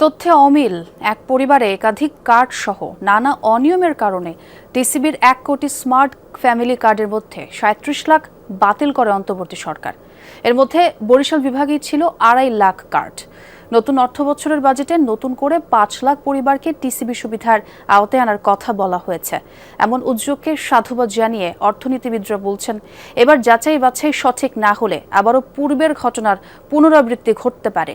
তথ্যে অমিল, এক পরিবারে একাধিক কার্ড সহ নানা অনিয়মের কারণে টিসিবির এক কোটি স্মার্ট ফ্যামিলি কার্ডের মধ্যে সাঁত্রিশ লাখ বাতিল করে অন্তর্বর্তী সরকার। এর মধ্যে বরিশাল বিভাগেই ছিল আড়াই লাখ কার্ড। নতুন অর্থ বছরের বাজেটে নতুন করে পাঁচ লাখ পরিবারকে টিসিবি সুবিধার আওতায় আনার কথা বলা হয়েছে। এমন উদ্যোগকে সাধুবাদ জানিয়ে অর্থনীতিবিদরা বলছেন, এবার যাচাই বাছাই সঠিক না হলে আবারও পূর্বের ঘটনার পুনরাবৃত্তি ঘটতে পারে।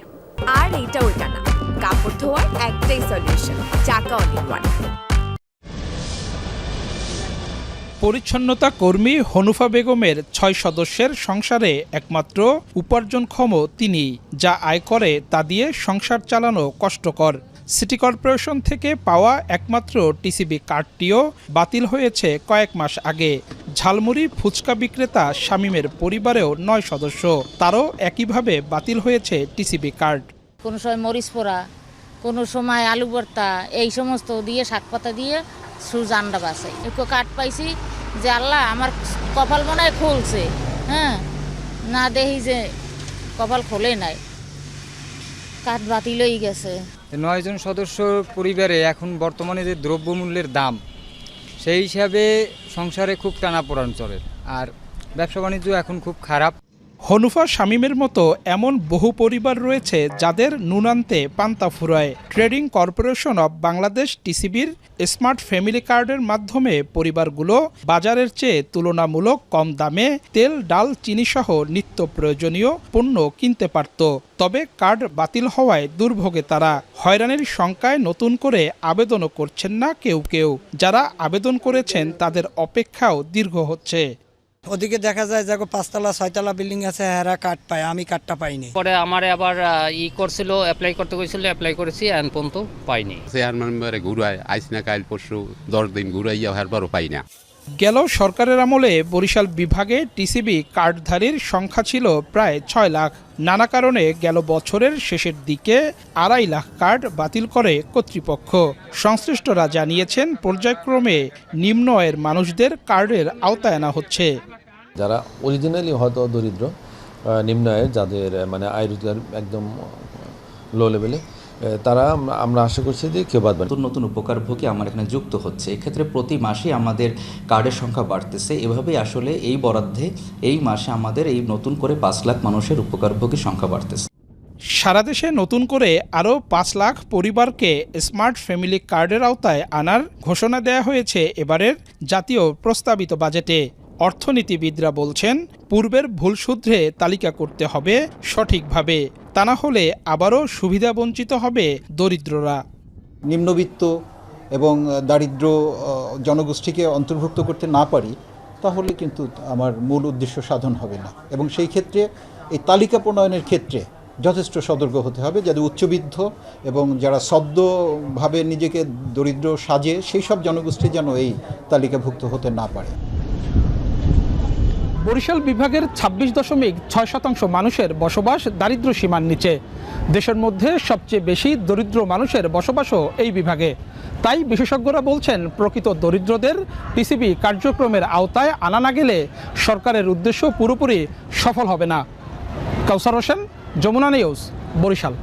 আর এইটা ওইটা না। কাপড় ধোয়ার একটাই সলিউশন চাকা ইন ওয়ান পরিচ্ছন্নতা কর্মী হনুফা বেগমের ছয় সদস্যের সংসারে একমাত্র উপার্জনক্ষম তিনি, যা আয় করে তা দিয়ে সংসার চালানো কষ্টকর। সিটি কর্পোরেশন থেকে পাওয়া একমাত্র টিসিবি কার্ডটিও বাতিল হয়েছে কয়েক মাস আগে। ঝালমুড়ি ফুচকা বিক্রেতা শামীমের পরিবারেও নয় সদস্য। তারও একইভাবে বাতিল হয়েছে টিসিবি কার্ড। কোনো সময় মরিচ পোড়া, কোনো সময় আলু ভর্তা, এই সমস্ত দিয়ে শাক পাতা দিয়ে সুজ আন্ডা বাসাই একটু কাঠ পাইছি যে আল্লাহ, আমার কপাল মনে হয় খুলছে হ্যাঁ? না দেখি যে কপাল খোলে নাই। কাঠ বাতিল হয়ে গেছে। নয়জন সদস্য পরিবারে এখন বর্তমানে যে দ্রব্যমূল্যের দাম, সেই হিসাবে সংসারে খুব টানা টানাপোড়ান চলে। আর ব্যবসা বাণিজ্য এখন খুব খারাপ। হনুফা শামীমের মতো এমন বহু পরিবার রয়েছে যাদের নুনান্তে পান্তা ফুরায়। ট্রেডিং কর্পোরেশন অব বাংলাদেশ টিসিবির স্মার্ট ফ্যামিলি কার্ডের মাধ্যমে পরিবারগুলো বাজারের চেয়ে তুলনামূলক কম দামে তেল, ডাল, চিনিসহ নিত্য প্রয়োজনীয় পণ্য কিনতে পারত। তবে কার্ড বাতিল হওয়ায় দুর্ভোগে তারা। হয়রানির শঙ্কায় নতুন করে আবেদনও করছেন না কেউ কেউ। যারা আবেদন করেছেন তাদের অপেক্ষাও দীর্ঘ হচ্ছে। ওদিকে দেখা যায় দেখো পাঁচতলা ছয়তলা বিল্ডিং আছে হ্যাঁ কাঠ পায় আমি কাঠটা পাইনি। পরে আমার আবার ই করছিল অ্যাপ্লাই করতে গেছিল অ্যাপ্লাই করেছি এখন পর্যন্ত পাইনি। চেয়ারম্যান ঘুরায় আইস না কাল পরশু দশ দিন ঘুরাইয়া হারবারও পাই না। গেল সরকারের আমলে বরিশাল বিভাগে টিসিবি কার্ডধারীর সংখ্যা ছিল প্রায় ছয় লাখ। নানা কারণে গেল বছরের শেষের দিকে আড়াই লাখ কার্ড বাতিল করে কর্তৃপক্ষ। সংশ্লিষ্টরা জানিয়েছেন, পর্যায়ক্রমে নিম্ন আয়ের মানুষদের কার্ডের আওতায় আনা হচ্ছে। যারা অরিজিনালি হয়তো দরিদ্র নিম্ন আয়ের যাদের মানে আয় রোজগার একদম লো লেভেলে তারা আমরা- আশা করছি যে কেউ বাদ নতুন নতুন উপকারভোগী আমার এখানে যুক্ত হচ্ছে। এক্ষেত্রে প্রতি মাসে আমাদের কার্ডের সংখ্যা বাড়তেছে। এভাবেই আসলে এই বরাদ্দে এই মাসে আমাদের এই নতুন করে পাঁচ লাখ মানুষের উপকারভোগীর সংখ্যা বাড়তেছে। সারা দেশে নতুন করে আরও পাঁচ লাখ পরিবারকে স্মার্ট ফ্যামিলি কার্ডের আওতায় আনার ঘোষণা দেয়া হয়েছে এবারের জাতীয় প্রস্তাবিত বাজেটে। অর্থনীতিবিদরা বলছেন, পূর্বের ভুল শুধরে তালিকা করতে হবে সঠিকভাবে, তা না হলে আবারও সুবিধাবঞ্চিত হবে দরিদ্ররা। নিম্নবিত্ত এবং দারিদ্র জনগোষ্ঠীকে অন্তর্ভুক্ত করতে না পারি, তাহলে কিন্তু আমার মূল উদ্দেশ্য সাধন হবে না। এবং সেই ক্ষেত্রে এই তালিকা প্রণয়নের ক্ষেত্রে যথেষ্ট সতর্ক হতে হবে যাদের উচ্চবিদ্ধ এবং যারা সদ্যভাবে নিজেকে দরিদ্র সাজে, সেই সব জনগোষ্ঠী যেন এই তালিকাভুক্ত হতে না পারে। বরিশাল বিভাগের ২৬ দশমিক ছয় শতাংশ মানুষের বসবাস দারিদ্র সীমার নিচে। দেশের মধ্যে সবচেয়ে বেশি দরিদ্র মানুষের বসবাসও এই বিভাগে। তাই বিশেষজ্ঞরা বলছেন, প্রকৃত দরিদ্রদের পিসিবি কার্যক্রমের আওতায় আনা না গেলে সরকারের উদ্দেশ্য পুরোপুরি সফল হবে না। কাউসার হোসেন, যমুনা নিউজ, বরিশাল।